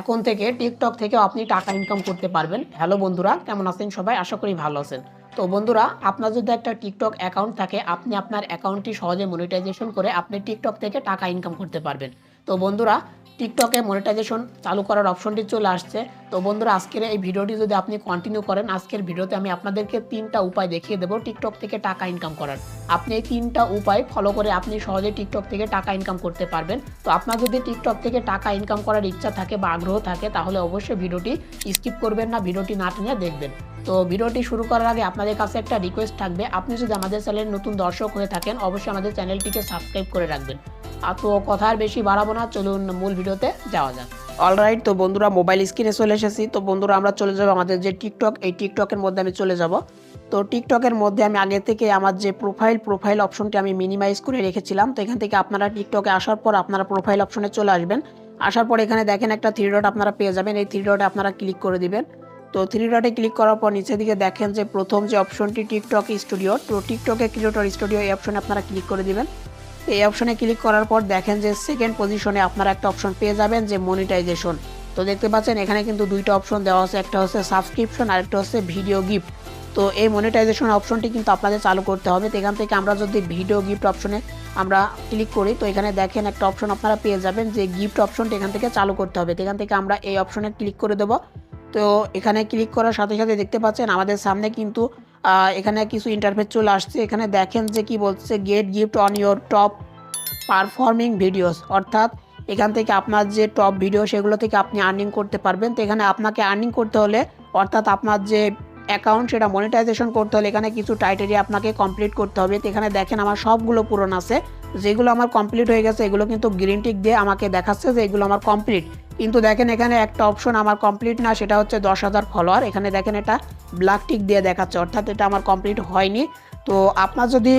এখন থেকে টিকটক থেকে আপনি টাকা ইনকাম করতে পারবেন। হ্যালো বন্ধুরা, কেমন আছেন সবাই? আশা করি ভালো আছেন। তো বন্ধুরা, আপনার যদি একটা টিকটক অ্যাকাউন্ট থাকে, আপনি আপনার অ্যাকাউন্টটি সহজে মনিটাইজেশন করে আপনি টিকটক থেকে টাকা ইনকাম করতে পারবেন। তো বন্ধুরা, টিকটকে মনিটাইজেশন চালু করার অপশনটি চলে আসছে। তো বন্ধুরা, আজকের এই ভিডিওটি যদি আপনি কন্টিনিউ করেন, আজকের ভিডিওতে আমি আপনাদেরকে তিনটা উপায় দেখিয়ে দেবো টিকটক থেকে টাকা ইনকাম করার। আপনি এই তিনটা উপায় ফলো করে আপনি সহজে টিকটক থেকে টাকা ইনকাম করতে পারবেন। তো আপনার যদি টিকটক থেকে টাকা ইনকাম করার ইচ্ছা থাকে বা আগ্রহ থাকে, তাহলে অবশ্যই ভিডিওটি স্কিপ করবেন না ভিডিওটি না টেনে দেখবেন। তো ভিডিওটি শুরু করার আগে আপনাদের কাছে একটা রিকোয়েস্ট থাকবে। আপনি যদি আমাদের চ্যানেলের নতুন দর্শক হয়ে থাকেন, অবশ্যই আমাদের চ্যানেলটিকে সাবস্ক্রাইব করে রাখবেন। আর তো কথা আর বেশি বাড়াবো না, চলুন মূল ভিডিওতে যাওয়া যাক। অলরাইট তো বন্ধুরা মোবাইল স্ক্রিনে চলে এসেছি। তো বন্ধুরা, আমরা চলে যাব আমাদের যে টিকটক এই টিকটকের মধ্যে আমি চলে যাব। তো টিকটকের মধ্যে আমি আগে থেকে আমার যে প্রোফাইল প্রোফাইল অপশনটি আমি মিনিমাইজ করে রেখেছিলাম। তো এখান থেকে আপনারা টিকটকে আসার পর আপনারা প্রোফাইল অপশনে চলে আসবেন। আসার পর এখানে দেখেন একটা থ্রি ডট আপনারা পেয়ে যাবেন। এই থ্রি ডটে আপনারা ক্লিক করে দিবেন। তো থ্রি ডটে ক্লিক করার পর নিচের দিকে দেখেন যে প্রথম যে অপশনটি টিকটক স্টুডিও তো টিকটকে ক্রিয়েটর স্টুডিও এই অপশনে আপনারা ক্লিক করে দিবেন। এই অপশনে ক্লিক করার পর দেখেন যে সেকেন্ড পজিশনে আপনারা একটা অপশন পেয়ে যাবেন যে মনিটাইজেশন তো দেখতে পাচ্ছেন, এখানে কিন্তু দুইটা অপশন দেওয়া আছে, একটা হচ্ছে সাবস্ক্রিপশন আর একটা হচ্ছে ভিডিও গিফট তো এই মনিটাইজেশন অপশনটি কিন্তু আপনাদের চালু করতে হবে। তো এখান থেকে আমরা যদি ভিডিও গিফট অপশনে আমরা ক্লিক করি, তো এখানে দেখেন একটা অপশন আপনারা পেয়ে যাবেন যে গিফট অপশনটি এখান থেকে চালু করতে হবে। তো এখান থেকে আমরা এই অপশনে ক্লিক করে দেবো। তো এখানে ক্লিক করার সাথে সাথে দেখতে পাচ্ছেন, আমাদের সামনে কিন্তু এখানে কিছু ইন্টারফেস চলে আসছে। এখানে দেখেন যে কি বলছে get gift on your top performing videos অর্থাৎ এখান থেকে আপনার যে টপ ভিডিও সেগুলো থেকে আপনি আর্নিং করতে পারবেন। তো এখানে আপনাকে আর্নিং করতে হলে, অর্থাৎ আপনার যে অ্যাকাউন্ট সেটা মনিটাইজেশন করতে হলে এখানে কিছু টাইটেরিয়া আপনাকে কমপ্লিট করতে হবে। তো এখানে দেখেন আমার সবগুলো পূরণ আছে। যেগুলো আমার কমপ্লিট হয়ে গেছে, এগুলো কিন্তু গ্রিন টিক দিয়ে আমাকে দেখাচ্ছে যে এগুলো আমার কমপ্লিট কিন্তু দেখেন এখানে একটা অপশন আমার কমপ্লিট না, সেটা হচ্ছে দশ হাজার ফলোয়ার এখানে দেখেন এটা ব্ল্যাক টিক দিয়ে দেখাচ্ছে, অর্থাৎ এটা আমার কমপ্লিট হয়নি। তো আপনার যদি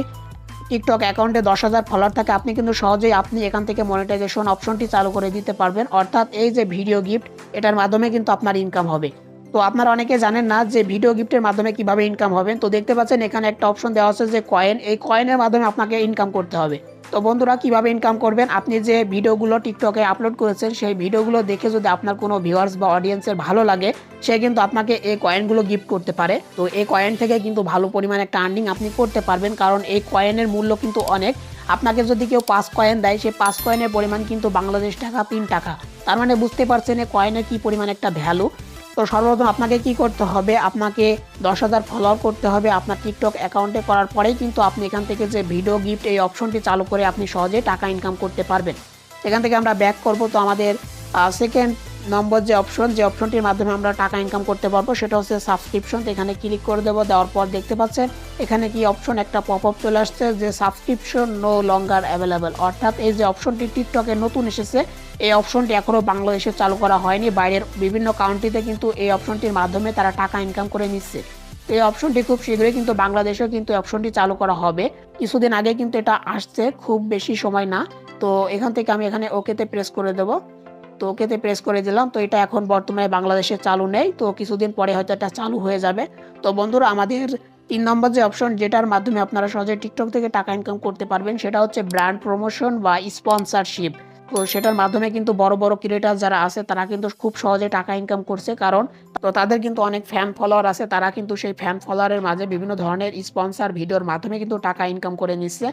টিকটক অ্যাকাউন্টে দশ হাজার ফলোয়ার থাকে, আপনি কিন্তু সহজেই আপনি এখান থেকে মনিটাইজেশন অপশনটি চালু করে দিতে পারবেন। অর্থাৎ এই যে ভিডিও গিফট এটার মাধ্যমে কিন্তু আপনার ইনকাম হবে। তো আপনারা অনেকে জানেন না যে ভিডিও গিফটের মাধ্যমে কীভাবে ইনকাম হবে। তো দেখতে পাচ্ছেন এখানে একটা অপশন দেওয়া আছে যে কয়েন এই কয়েনের মাধ্যমে আপনাকে ইনকাম করতে হবে। তো বন্ধুরা, কীভাবে ইনকাম করবেন? আপনি যে ভিডিওগুলো টিকটকে আপলোড করেছেন, সেই ভিডিওগুলো দেখে যদি আপনার কোনো ভিউয়ার্স বা অডিয়েন্সের ভালো লাগে, সে কিন্তু আপনাকে এই কয়েনগুলো গিফট করতে পারে। তো এই কয়েন থেকে কিন্তু ভালো পরিমাণে একটা আর্নিং আপনি করতে পারবেন, কারণ এই কয়েনের মূল্য কিন্তু অনেক। আপনাকে যদি কেউ পাঁচ কয়েন দেয় সেই পাঁচ কয়েনের পরিমাণ কিন্তু বাংলাদেশ টাকা, তিন টাকা। তার মানে বুঝতে পারছেন এই কয়েনের কী পরিমাণ একটা ভ্যালু তো সর্বপ্রথম আপনাকে কি করতে হবে? আপনাকে দশ হাজার ফলোয়ার করতে হবে। আপনার টিকটক অ্যাকাউন্টে করার পরেই কিন্তু আপনি এখান থেকে যে ভিডিও গিফট এই অপশনটি চালু করে আপনি সহজে টাকা ইনকাম করতে পারবেন। এখান থেকে আমরা ব্যাক করব। তো আমাদের সেকেন্ড নম্বর যে অপশন যে অপশনটির মাধ্যমে আমরা টাকা ইনকাম করতে পারব, সেটা হচ্ছে সাবস্ক্রিপশন এখানে ক্লিক করে দেবো, দেওয়ার পর দেখতে পাচ্ছেন, এখানে কি অপশন একটা পপ আপ চলে আসছে যে সাবস্ক্রিপশন নো লঙ্গার অ্যাভেলেবেল অর্থাৎ এই যে অপশনটি টিকটকে নতুন এসেছে, এই অপশনটি এখনও বাংলাদেশে চালু করা হয়নি, বাইরের বিভিন্ন কান্ট্রিতে কিন্তু এই অপশনটির মাধ্যমে তারা টাকা ইনকাম করে নিচ্ছে। এই অপশনটি খুব শীঘ্রই কিন্তু বাংলাদেশেও কিন্তু অপশনটি চালু করা হবে। কিছুদিন আগে কিন্তু এটা আসছে, খুব বেশি সময় না। তো এখান থেকে আমি এখানে ওকেতে প্রেস করে দেবো। তো ওকেতে প্রেস করে দিলাম। তো এটা এখন বর্তমানে বাংলাদেশে চালু নেই। তো কিছুদিন পরে হয়তো এটা চালু হয়ে যাবে। তো বন্ধুরা, আমাদের তিন নম্বর যে অপশন যেটার মাধ্যমে আপনারা সহজে টিকটক থেকে টাকা ইনকাম করতে পারবেন, সেটা হচ্ছে ব্র্যান্ড প্রমোশন বা স্পন্সরশিপ তো সেটার মাধ্যমে কিন্তু বড় বড় ক্রিয়েটার যারা আছে, তারা কিন্তু খুব সহজে টাকা ইনকাম করছে। কারণ তো তাদের কিন্তু অনেক ফ্যান ফলোয়ার আছে, তারা কিন্তু সেই ফ্যান ফলোয়ারের মাঝে বিভিন্ন ধরনের স্পন্সর ভিডিওর মাধ্যমে কিন্তু টাকা ইনকাম করে নিচ্ছে।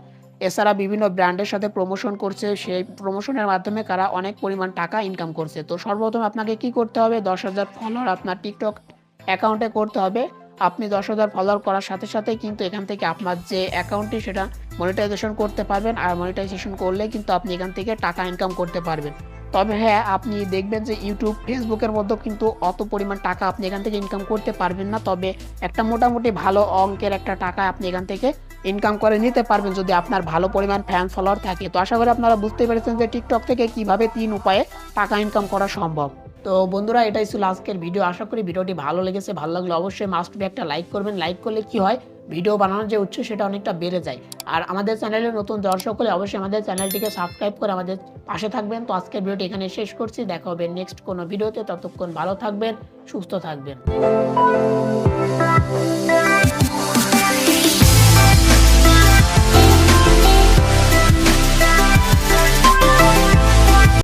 এছাড়া বিভিন্ন ব্র্যান্ডের সাথে প্রমোশন করছে, সেই প্রমোশনের মাধ্যমে তারা অনেক পরিমাণ টাকা ইনকাম করছে। তো সর্বপ্রথম আপনাকে কি করতে হবে? দশ হাজার ফলোয়ার আপনার টিকটক অ্যাকাউন্টে করতে হবে। আপনি দশ হাজার ফলোয়ার করার সাথে সাথে কিন্তু এখান থেকে আপনার যে অ্যাকাউন্টটি সেটা মনিটাইজেশন করতে পারবেন। আর মনিটাইজেশন করলে কিন্তু আপনি এখান থেকে টাকা ইনকাম করতে পারবেন। তবে হ্যাঁ আপনি দেখবেন যে ইউটিউব ফেসবুকের মধ্যেও কিন্তু অত পরিমাণ টাকা আপনি এখান থেকে ইনকাম করতে পারবেন না। তবে একটা মোটামুটি ভালো অঙ্কের একটা টাকা আপনি এখান থেকে ইনকাম করে নিতে পারবেন যদি আপনার ভালো পরিমাণ ফ্যান ফলোয়ার থাকে। তো আশা করি আপনারা বুঝতে পেরেছেন যে টিকটক থেকে কীভাবে তিন উপায়ে টাকা ইনকাম করা সম্ভব। তো বন্ধুরা, এটাই ছিল আজকের ভিডিও। আশা করি ভিডিওটি ভালো লেগেছে। ভালো লাগলে অবশ্যই মাস্ট বি একটা লাইক করবেন। লাইক করলে কি হয়? ভিডিও বানানোর যে উৎস, সেটা অনেকটা বেড়ে যায়। আর আমাদের চ্যানেলে নতুন দর্শক হলে অবশ্যই আমাদের চ্যানেলটিকে সাবস্ক্রাইব করে আমাদের পাশে থাকবেন। তো আজকের ভিডিওটি এখানে শেষ করছি। দেখা হবে নেক্সট কোনো ভিডিওতে। ততক্ষণ ভালো থাকবেন, সুস্থ থাকবেন।